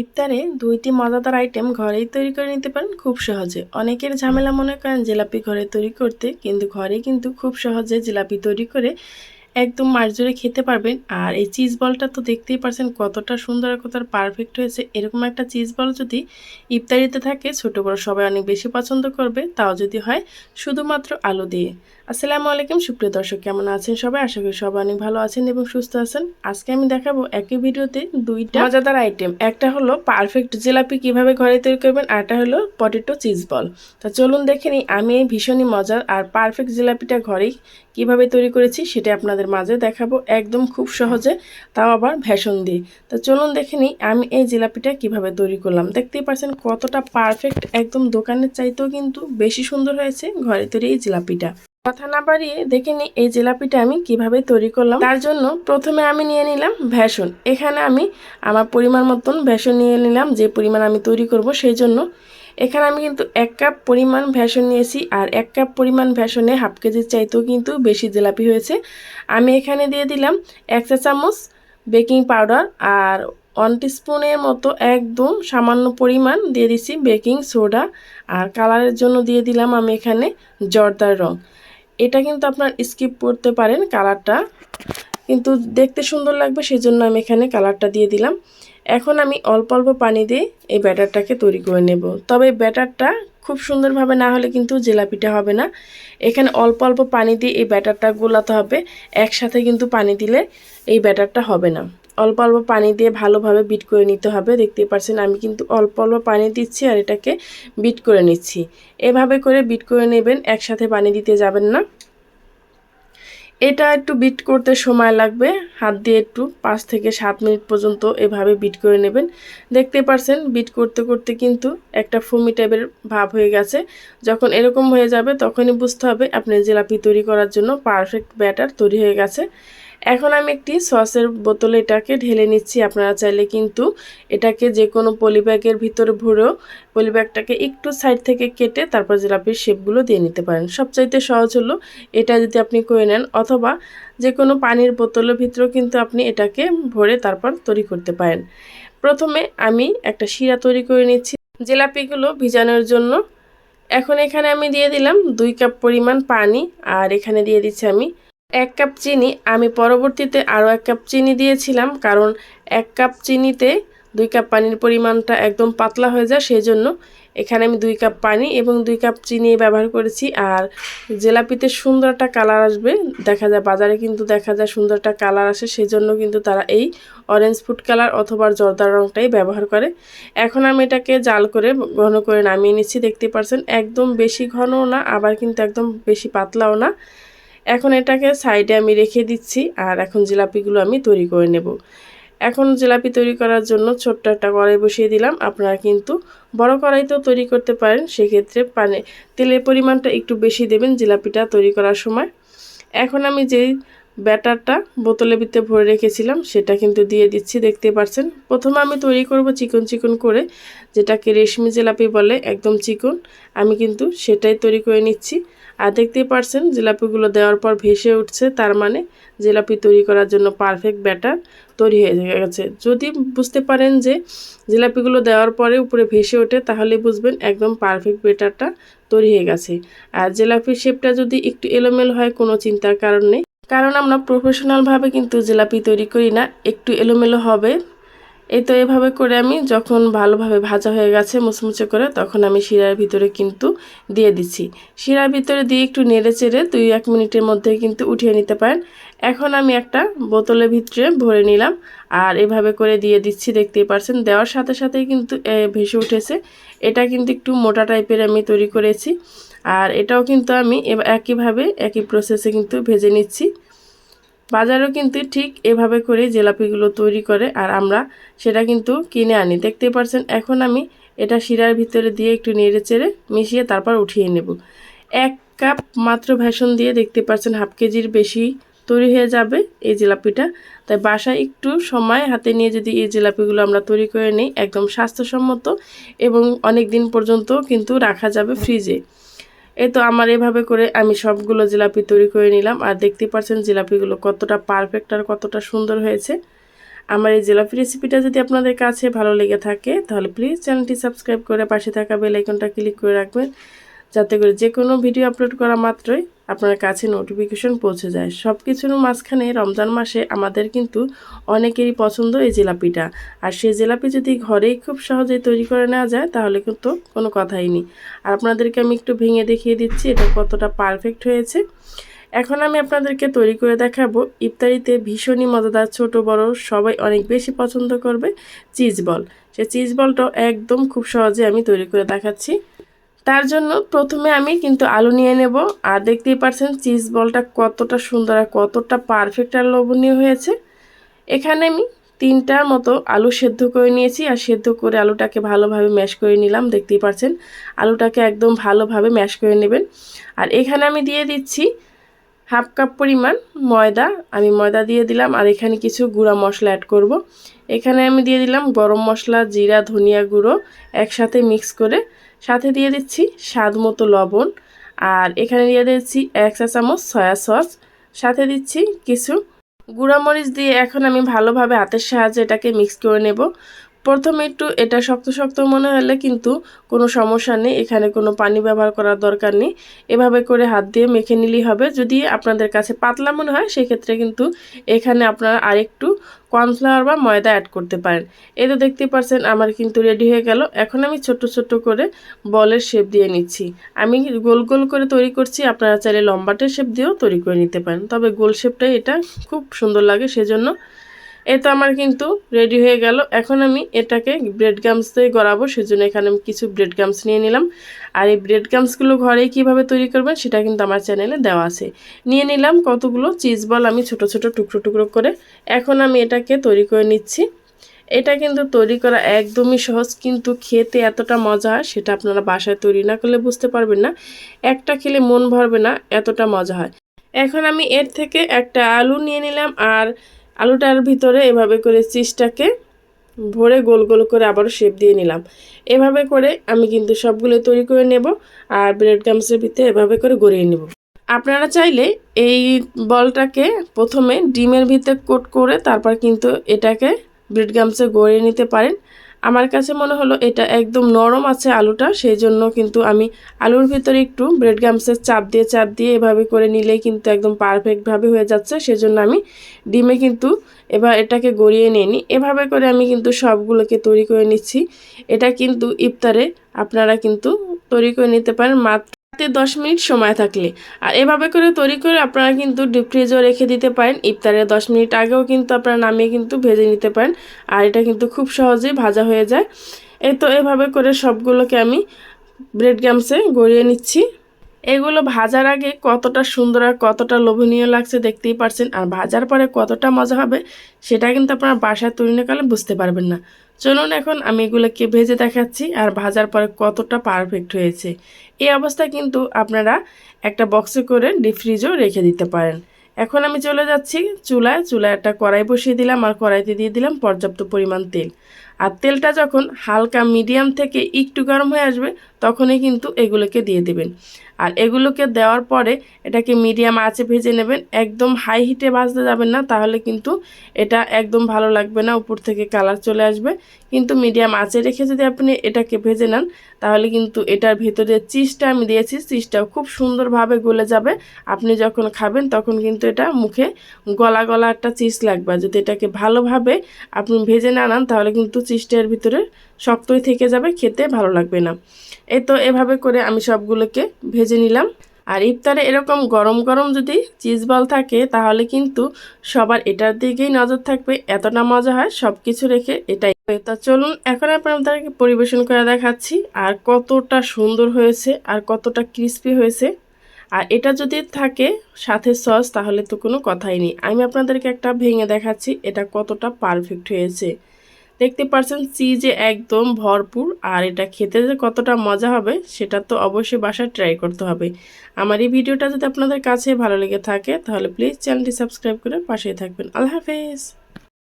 ইফতারে দুইটি মজাদার আইটেম ঘরেই তৈরি করে নিতে পারেন খুব সহজে। অনেকের ঝামেলা মনে করেন জিলাপি ঘরে তৈরি করতে, কিন্তু ঘরে কিন্তু খুব সহজে জিলাপি তৈরি করে একদম মাস জুড়ে খেতে পারবেন। আর এই চিজ বলটা তো দেখতেই পারছেন কতটা সুন্দর আর কতটা পারফেক্ট হয়েছে। এরকম একটা চিজ বল যদি ইফতারিতে থাকে, ছোট বড় সবাই অনেক বেশি পছন্দ করবে। তাও যদি হয়, শুধুমাত্র আলু দিয়ে। আসসালামু আলাইকুম, সুপ্রিয় দর্শক, কেমন আছেন সবাই? আশা করি সবাই অনেক ভালো আছেন এবং সুস্থ আছেন। আজকে আমি দেখাবো একই ভিডিওতে দুইটা মজাদার আইটেম একটা হলো পারফেক্ট জিলাপি কীভাবে ঘরে তৈরি করবেন, আর একটা হলো পটেটো চিজ বল তা চলুন দেখে নিই, আমি এই ভীষণই মজার আর পারফেক্ট জিলাপিটা ঘরেই কীভাবে তৈরি করেছি, সেটা আপনাদের মাঝে দেখাবো একদম খুব সহজে, তাও আবার ভেষণ দিয়ে। তা চলুন দেখে নিই, আমি এই জিলাপিটা কীভাবে তৈরি করলাম। দেখতেই পাচ্ছেন কতটা পারফেক্ট একদম দোকানের চাইতেও কিন্তু বেশি সুন্দর হয়েছে ঘরে তৈরি এই জিলাপিটা। কথা না বাড়িয়ে দেখে নিই এই জিলাপিটা আমি কীভাবে তৈরি করলাম। তার জন্য প্রথমে আমি নিয়ে নিলাম ভেষণ। এখানে আমি আমার পরিমাণ মতন ভেষণ নিয়ে নিলাম, যে পরিমাণ আমি তৈরি করব সেই জন্য। এখানে আমি কিন্তু এক কাপ পরিমাণ ভেষণ নিয়েছি আর এক কাপ পরিমাণ ভেষণে হাফ কেজির চাইতেও কিন্তু বেশি জিলাপি হয়েছে। আমি এখানে দিয়ে দিলাম এক চা চামচ বেকিং পাউডার আর ওয়ান টিস্পুনের মতো একদম সামান্য পরিমাণ দিয়ে দিছি বেকিং সোডা। আর কালারের জন্য দিয়ে দিলাম আমি এখানে জর্দার রং। এটা কিন্তু আপনার স্কিপ করতে পারেন কালারটা কিন্তু দেখতে সুন্দর লাগবে সেই জন্য আমি এখানে কালারটা দিয়ে দিলাম। এখন আমি অল্প অল্প পানি দিয়ে এই ব্যাটারটাকে তৈরি করে নেব। তবে ব্যাটারটা খুব সুন্দরভাবে না হলে কিন্তু জিলাপিটা হবে না। এখানে অল্প অল্প পানি দিয়ে এই ব্যাটারটা গোলাতে হবে। একসাথে কিন্তু পানি দিলে এই ব্যাটারটা হবে না। অল্প অল্প পানি দিয়ে ভালোভাবে বিট করে নিতে হবে। দেখতেই পাচ্ছেন আমি কিন্তু অল্প অল্প পানি দিচ্ছি আর এটাকে বিট করে নিচ্ছি। এভাবে করে বিট করে নেবেন, একসাথে পানি দিতে যাবেন না। এটা একটু বিট করতে সময় লাগবে, হাত দিয়ে একটু পাঁচ থেকে সাত মিনিট পর্যন্ত এভাবে বিট করে নেবেন। দেখতে পারছেন, বিট করতে করতে কিন্তু একটা ফুমি টাইপের ভাব হয়ে গেছে। যখন এরকম হয়ে যাবে, তখনই বুঝতে হবে আপনি জিলাপি তৈরি করার জন্য পারফেক্ট ব্যাটার তৈরি হয়ে গেছে। এখন আমি একটি সসের বোতলে এটাকে ঢেলে নিচ্ছি। আপনারা চাইলে কিন্তু এটাকে যে কোনো পলিব্যাগের ভিতরে ভরেও পলিব্যাগটাকে একটু সাইড থেকে কেটে তারপর জিলাপির শেপগুলো দিয়ে নিতে পারেন। সবচাইতে সহজ হলো এটা যদি আপনি করে নেন অথবা যে কোনো পানির বোতলের ভিতরেও কিন্তু আপনি এটাকে ভরে তারপর তৈরি করতে পারেন। প্রথমে আমি একটা শিরা তৈরি করে নিচ্ছি। জিলাপিগুলো ভিজানোর জন্য এখন এখানে আমি দিয়ে দিলাম দুই কাপ পরিমাণ পানি আর এখানে দিয়ে দিচ্ছি আমি এক কাপ চিনি, আমি পরবর্তীতে আরও এক কাপ চিনি দিয়েছিলাম, কারণ এক কাপ চিনিতে দুই কাপ পানির পরিমাণটা একদম পাতলা হয়ে যায় সেই জন্য এখানে আমি দুই কাপ পানি এবং দুই কাপ চিনি ব্যবহার করেছি। আর জেলাপিতে সুন্দর একটা কালার আসবে, দেখা যায় বাজারে কিন্তু দেখা যায় সুন্দর একটা কালার আসে সেই জন্য কিন্তু তারা এই অরেঞ্জ ফুড কালার অথবা জর্দার রঙটাই ব্যবহার করে। এখন আমি এটাকে জাল করে ঘন করে নামিয়ে নিচ্ছি, দেখতে পাচ্ছেন একদম বেশি ঘনও না, আবার কিন্তু একদম বেশি পাতলাও না। এখন এটাকে সাইডে আমি রেখে দিচ্ছি আর এখন জিলাপিগুলো আমি তৈরি করে নেব। এখন জিলাপি তৈরি করার জন্য ছোট্ট একটা কড়াই বসিয়ে দিলাম। আপনারা কিন্তু বড় কড়াইতেও তৈরি করতে পারেন। সেক্ষেত্রে পানে তেলের পরিমাণটা একটু বেশি দেবেন জিলাপিটা তৈরি করার সময়। এখন আমি যেই ব্যাটারটা বোতলের ভিতরে ভরে রেখেছিলাম সেটা কিন্তু দিয়ে দিচ্ছি, দেখতে পাচ্ছেন। প্রথমে আমি তৈরি করব চিকন চিকন করে, যেটাকে রেশমি জিলাপি বলে, একদম চিকন। আমি কিন্তু সেটাই তৈরি করে নিচ্ছি। আর দেখতেই পারছেন, জিলাপিগুলো দেওয়ার পর ভেসে উঠছে, তার মানে জিলাপি তৈরি করার জন্য পারফেক্ট ব্যাটার তৈরি হয়ে গেছে। যদি বুঝতে পারেন যে জিলাপিগুলো দেওয়ার পরে উপরে ভেসে ওঠে, তাহলে বুঝবেন একদম পারফেক্ট ব্যাটারটা তৈরি হয়ে গেছে। আর জিলাপির শেপটা যদি একটু এলোমেলো হয়, কোনো চিন্তার কারণ নেই। কারণ আমরা প্রফেশনালভাবে কিন্তু জিলাপি তৈরি করি না, একটু এলোমেলো হবে এই তো এভাবে করে আমি যখন ভালোভাবে ভাজা হয়ে গেছে মুচমুচে করে, তখন আমি শিরার ভিতরে কিন্তু দিয়ে দিচ্ছি। শিরার ভিতরে দিয়ে একটু নেড়ে চেড়ে দুই এক মিনিটের মধ্যে কিন্তু উঠিয়ে নিতে পারেন। এখন আমি একটা বোতলের ভিতরে ভরে নিলাম আর এভাবে করে দিয়ে দিচ্ছি, দেখতেই পারছেন। দেওয়ার সাথে সাথেই কিন্তু ভেসে উঠেছে। এটা কিন্তু একটু মোটা টাইপের আমি তৈরি করেছি। আর এটাও কিন্তু আমি একইভাবে, একই প্রসেসে কিন্তু ভেজে নিচ্ছি। বাজারেও কিন্তু ঠিক এভাবে করে জিলাপিগুলো তৈরি করে আর আমরা সেটা কিন্তু কিনে আনি। দেখতে পাচ্ছেন এখন আমি এটা শিরার ভিতরে দিয়ে একটু নেড়ে চেড়ে মিশিয়ে তারপর উঠিয়ে নেব। এক কাপ মাত্র ভেষণ দিয়ে দেখতে পাচ্ছেন হাফ কেজির বেশি তৈরি হয়ে যাবে এই জিলাপিটা। তাই বাসায় একটু সময় হাতে নিয়ে যদি এই জিলাপিগুলো আমরা তৈরি করে নিই, একদম স্বাস্থ্যসম্মত এবং অনেক দিন পর্যন্ত কিন্তু রাখা যাবে ফ্রিজে। এই তো আমার এভাবে করে আমি সবগুলো জিলাপি তৈরি করে নিলাম। আর দেখতে পাচ্ছেন জিলাপিগুলো কতটা পারফেক্ট আর কতটা সুন্দর হয়েছে। আমার এই জিলাপি রেসিপিটা যদি আপনাদের কাছে ভালো লেগে থাকে, তাহলে প্লিজ চ্যানেলটি সাবস্ক্রাইব করে পাশে থাকা বেল আইকনটা ক্লিক করে রাখবেন। যাতে করে যে কোনো ভিডিও আপলোড করা মাত্রই আপনার কাছে নোটিফিকেশন পৌঁছে যায়। সব কিছুর মাঝখানে রমজান মাসে আমাদের কিন্তু অনেকেরই পছন্দ এই জিলাপিটা। আর সেই জিলাপি যদি ঘরেই খুব সহজেই তৈরি করে নেওয়া যায়, তাহলে কিন্তু কোনো কথাই নেই। আর আপনাদেরকে আমি একটু ভেঙে দেখিয়ে দিচ্ছি, এটা কতটা পারফেক্ট হয়েছে। এখন আমি আপনাদেরকে তৈরি করে দেখাবো ইফতারিতে ভীষণই মজাদার ছোট, বড়, সবাই অনেক বেশি পছন্দ করবে চিজ বল। সে চিজ বলটাও একদম খুব সহজে আমি তৈরি করে দেখাচ্ছি। তার জন্য প্রথমে আমি কিন্তু আলু নিয়ে নেব। আর দেখতেই পাচ্ছেন চিজ বলটা কতটা সুন্দর আর কতটা পারফেক্ট আর লোভনীয় হয়েছে। এখানে আমি তিনটার মতো আলু সেদ্ধ করে নিয়েছি আর সেদ্ধ করে আলুটাকে ভালোভাবে ম্যাশ করে নিলাম। দেখতেই পাচ্ছেন আলুটাকে একদম ভালোভাবে ম্যাশ করে নেবেন। আর এখানে আমি দিয়ে দিচ্ছি হাফ কাপ পরিমাণ ময়দা। আমি ময়দা দিয়ে দিলাম আর এখানে কিছু গুঁড়া মশলা অ্যাড করব। এখানে আমি দিয়ে দিলাম গরম মশলা, জিরা, ধনিয়া গুঁড়ো একসাথে মিক্স করে সাথে দিয়ে দিচ্ছি স্বাদ মতো লবণ, আর এখানে দিয়ে দিচ্ছি এক চা চামচ সয়া সস। সাথে দিচ্ছি কিছু গুঁড়ামরিচ দিয়ে এখন আমি ভালোভাবে হাতের সাহায্যে এটাকে মিক্স করে নেব। প্রথমে একটু এটা শক্ত শক্ত মনে হলে কিন্তু কোনো সমস্যা নেই, এখানে কোনো পানি ব্যবহার করার দরকার নেই। এভাবে করে হাত দিয়ে মেখে নিলেই হবে। যদি আপনাদের কাছে পাতলা মনে হয়, সেক্ষেত্রে কিন্তু এখানে আপনারা আরেকটু কর্নফ্লাওয়ার বা ময়দা অ্যাড করতে পারেন। এই তো দেখতে পাচ্ছেন আমার কিন্তু রেডি হয়ে গেল। এখন আমি ছোট ছোট করে বলের শেপ দিয়ে নিচ্ছি। আমি গোল গোল করে তৈরি করছি, আপনারা চাইলে লম্বাটের শেপ দিয়েও তৈরি করে নিতে পারেন। তবে গোল শেপটাই এটা খুব সুন্দর লাগে, সেজন্য এ তো আমার কিন্তু রেডি হয়ে গেল। এখন আমি এটাকে ব্রেড গামস দিয়ে গড়াবো, সেজন্য এখানে আমি কিছু ব্রেড গামস নিয়ে নিলাম। আর এই ব্রেড গামসগুলো ঘরেই কীভাবে তৈরি করবেন, সেটা কিন্তু আমার চ্যানেলে দেওয়া আছে। নিয়ে নিলাম কতগুলো চিজ বল আমি ছোট ছোট টুকরো টুকরো করে। এখন আমি এটাকে তৈরি করে নিচ্ছি। এটা কিন্তু তৈরি করা একদমই সহজ, কিন্তু খেতে এতটা মজা হয় সেটা আপনারা বাসায় তৈরি না করলে বুঝতে পারবেন না। একটা খেলে মন ভরবে না, এতটা মজা হয়। এখন আমি এর থেকে একটা আলু নিয়ে নিলাম, আর আলুটার ভিতরে এভাবে করে চিজটাকে ভরে গোল গোল করে আবারও শেপ দিয়ে নিলাম। এভাবে করে আমি কিন্তু সবগুলো তৈরি করে নেব আর ব্রেড গামসের ভিতরে এভাবে করে গড়িয়ে নেব। আপনারা চাইলে এই বলটাকে প্রথমে ডিমের ভিতরে কোট করে তারপর কিন্তু এটাকে ব্রেড গামসে গড়িয়ে নিতে পারেন। আমার কাছে মনে হলো এটা একদম নরম আছে আলুটা সেই জন্য কিন্তু আমি আলুর ভিতরে একটু ব্রেড গামসের চাপ দিয়ে চাপ দিয়ে এভাবে করে নিলেই কিন্তু একদম পারফেক্টভাবে হয়ে যাচ্ছে। সেজন্য আমি ডিমে কিন্তু এবার এটাকে গড়িয়ে নিয়ে নিই এভাবে করে আমি কিন্তু সবগুলোকে তৈরি করে নিচ্ছি। এটা কিন্তু ইফতারে আপনারা কিন্তু তৈরি করে নিতে পারেন। মাত্র দশ মিনিট সময় থাকলে। আর এভাবে করে তৈরি করে আপনারা কিন্তু ডিপ ফ্রিজও রেখে দিতে পারেন। ইফতারের দশ মিনিট আগেও কিন্তু আপনারা নামিয়ে কিন্তু ভেজে নিতে পারেন। আর এটা কিন্তু খুব সহজেই ভাজা হয়ে যায়। এই তো এভাবে করে সবগুলোকে আমি ব্রেড গ্যামসে গড়িয়ে নিচ্ছি। এগুলো ভাজার আগে কতটা সুন্দর আর কতটা লোভনীয় লাগছে দেখতেই পারছেন। আর ভাজার পরে কতটা মজা হবে, সেটা কিন্তু আপনারা বাসায় তৈরি না বুঝতে পারবেন না। চলুন এখন আমি এগুলোকে ভেজে দেখাচ্ছি আর ভাজার পরে কতটা পারফেক্ট হয়েছে। এই অবস্থায় কিন্তু আপনারা একটা বক্সে করে ডিপ রেখে দিতে পারেন। এখন আমি চলে যাচ্ছি চুলায়। চুলায় একটা কড়াই বসিয়ে দিলাম আর কড়াইতে দিয়ে দিলাম পর্যাপ্ত পরিমাণ তেল। আর তেলটা যখন হালকা মিডিয়াম থেকে একটু গরম হয়ে আসবে তখনই কিন্তু এগুলোকে দিয়ে দেবেন। আর এগুলোকে দেওয়ার পরে এটাকে মিডিয়াম আঁচে ভেজে নেবেন। একদম হাই হিটে ভাজতে যাবেন না, তাহলে কিন্তু এটা একদম ভালো লাগবে না, উপর থেকে কালার চলে আসবে। কিন্তু মিডিয়াম আঁচে রেখে যদি আপনি এটাকে ভেজে নেন, তাহলে কিন্তু এটার ভেতরে চিজটা আমি দিয়েছি চিজটাও খুব সুন্দরভাবে গলে যাবে। আপনি যখন খাবেন, তখন কিন্তু এটা মুখে গলা গলা একটা চিজ লাগবে। যদি এটাকে ভালোভাবে আপনি ভেজে না আনান তাহলে কিন্তু চিজটার ভিতরে শক্তই থেকে যাবে, খেতে ভালো লাগবে না। এই তো এভাবে করে আমি সবগুলোকে ভেজে নিলাম। আর ইফতারে এরকম গরম গরম যদি চিজ বল থাকে, তাহলে কিন্তু সবার এটার দিকেই নজর থাকবে, এতটা মজা হয় সব কিছু রেখে এটাই। তা চলুন, এখন আপনাদেরকে পরিবেশন করে দেখাচ্ছি আর কতটা সুন্দর হয়েছে আর কতটা ক্রিস্পি হয়েছে। আর এটা যদি থাকে সাথে সস তাহলে তো কোনো কথাই নেই। আমি আপনাদেরকে একটা ভেঙে দেখাচ্ছি, এটা কতটা পারফেক্ট হয়েছে। দেখতে পারছেন যে একদম ভরপুর, আর এটা খেতে যে কতটা মজা হবে, সেটা তো অবশ্যই বাসায় ট্রাই করতে হবে। আমার এই ভিডিওটা যদি আপনাদের কাছে ভালো লেগে থাকে, তাহলে প্লিজ চ্যানেলটি সাবস্ক্রাইব করে পাশেই থাকবেন। আল্লাহ হাফেজ।